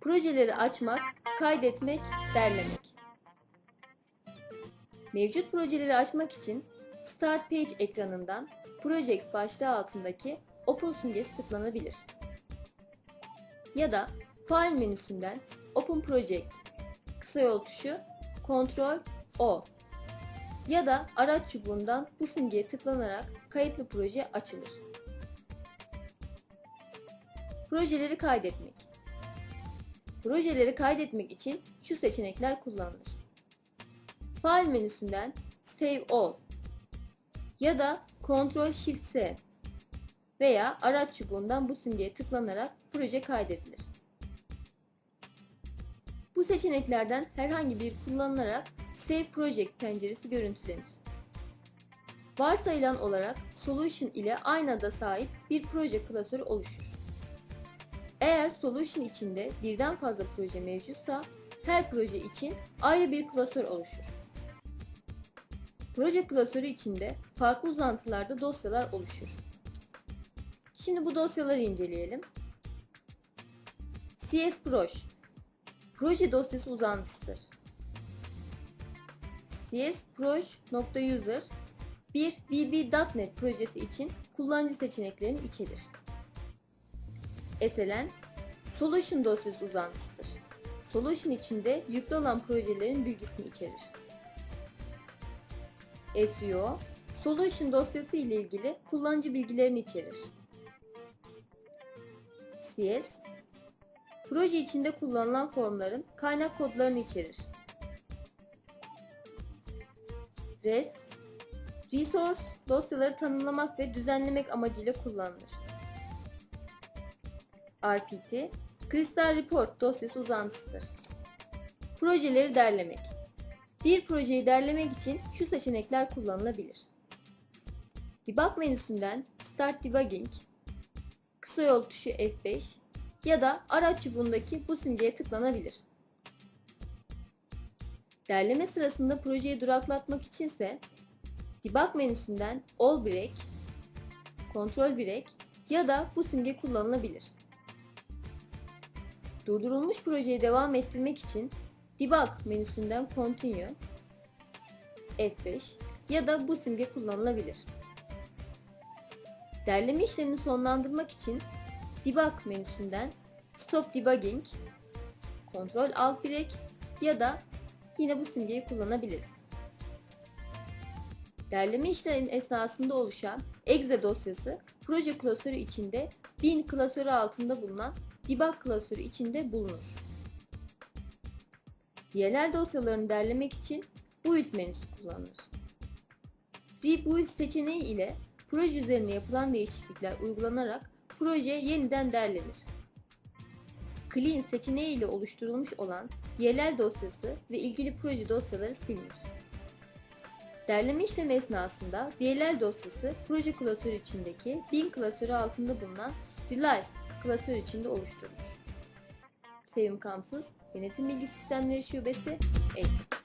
Projeleri açmak, kaydetmek, derlemek. Mevcut projeleri açmak için Start Page ekranından Projects başlığı altındaki Open simgesi tıklanabilir. Ya da File menüsünden Open Project kısa yol tuşu Ctrl O ya da araç çubuğundan bu simgeye tıklanarak kayıtlı proje açılır. Projeleri kaydetmek. Projeleri kaydetmek için şu seçenekler kullanılır. File menüsünden Save All ya da Ctrl Shift S veya araç çubuğundan bu simgeye tıklanarak proje kaydedilir. Bu seçeneklerden herhangi biri kullanılarak Save Project penceresi görüntülenir. Varsayılan olarak Solution ile aynı ada sahip bir proje klasörü oluşur. Eğer Solution içinde birden fazla proje mevcutsa her proje için ayrı bir klasör oluşur. Proje klasörü içinde farklı uzantılarda dosyalar oluşur. Şimdi bu dosyaları inceleyelim. CSProj proje dosyası uzantısıdır. csproj.user bir VB.NET projesi için kullanıcı seçeneklerini içerir. SLN Solution dosyası uzantısıdır. Solution içinde yüklü olan projelerin bilgisini içerir. SUO Solution dosyası ile ilgili kullanıcı bilgilerini içerir. CS Proje içinde kullanılan formların kaynak kodlarını içerir. REST, Resource dosyaları tanımlamak ve düzenlemek amacıyla kullanılır. RPT, Crystal Report dosyası uzantısıdır. Projeleri derlemek. Bir projeyi derlemek için şu seçenekler kullanılabilir. Debug menüsünden Start Debugging, kısa yol tuşu F5 ya da araç çubuğundaki bu simgeye tıklanabilir. Derleme sırasında projeyi duraklatmak içinse Debug menüsünden All Break, Control Break ya da bu simge kullanılabilir. Durdurulmuş projeyi devam ettirmek için Debug menüsünden Continue, F5 ya da bu simge kullanılabilir. Derleme işlemini sonlandırmak için Debug menüsünden Stop Debugging, Ctrl Alt Break ya da yine bu simgeyi kullanabiliriz. Derleme işleminin esnasında oluşan exe dosyası proje klasörü içinde bin klasörü altında bulunan debug klasörü içinde bulunur. DLL dosyalarını derlemek için build menüsü kullanılır. Rebuild seçeneği ile proje üzerine yapılan değişiklikler uygulanarak proje yeniden derlenir. Clean seçeneği ile oluşturulmuş olan DLL dosyası ve ilgili proje dosyaları silinir. Derleme işlemi esnasında DLL dosyası proje klasörü içindeki bin klasörü altında bulunan Release klasör içinde oluşturulur. Sevim Kamsız, Yönetim Bilgi Sistemleri Şubesi, Eğitim.